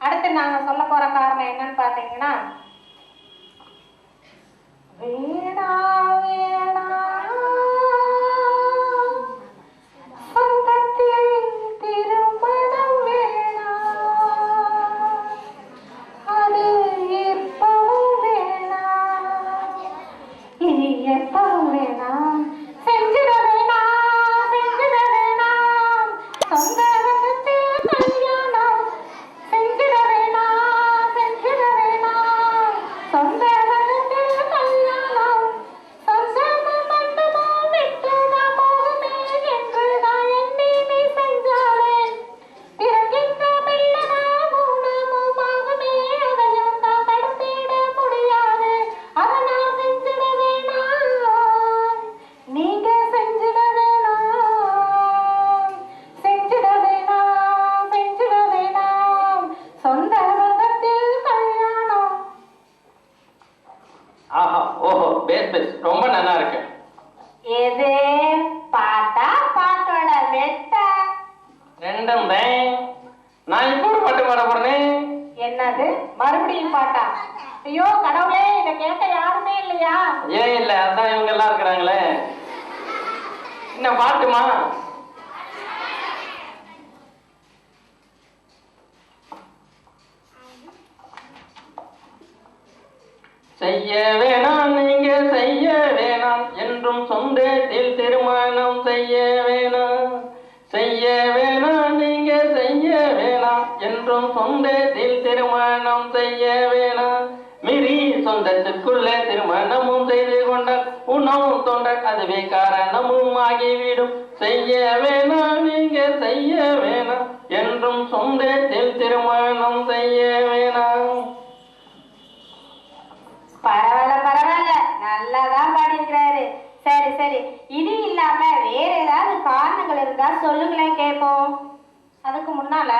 அடுத்து நாங்க சொல்ல போற காரணம் என்னன்னு பாத்தீங்கன்னா வேணா வேணா திருமணம் அது இனி எப்பவும் வேணாம் ஆஹா ஓஹோ பேஸ் பேஸ் ரொம்ப நல்லா இருக்கு. எது? பாட்டா பாட்டோட வெட்டா. ரெண்டும் தான். நான் இப்போ ஒரு பாட்டு பாட போறேன். என்னது? மறுபடியும் பாட்டா? ஐயோ கடவுளே இத கேட்க யாருமே இல்லையா? ஏன் இல்ல? அதான் இவங்க எல்லாம் இருக்கிறாங்களே. என்ன பாட்டுமா? செய்ய வேணாம் நீங்க செய்ய வேணாம் என்றும் சொந்தத்தில் திருமணம் செய்ய வேணாம். செய்ய வேணாம் நீங்க செய்ய வேணாம் என்றும் சொந்தத்தில் திருமணம் செய்ய வேணாம். மீறி சொந்தத்திற்குள்ளே திருமணமும் செய்து கொண்டால் உணவும் தொண்டர் அதுவே காரணமும் ஆகிவிடும். செய்ய வேணாம் நீங்க செய்ய வேணாம் என்றும் சொந்தத்தில் நல்லாதான் சரி சரி. இது இல்லாம வேற ஏதாவது காரணங்கள் இருந்தா சொல்லுங்களேன் கேட்போம் அதுக்கு முன்னால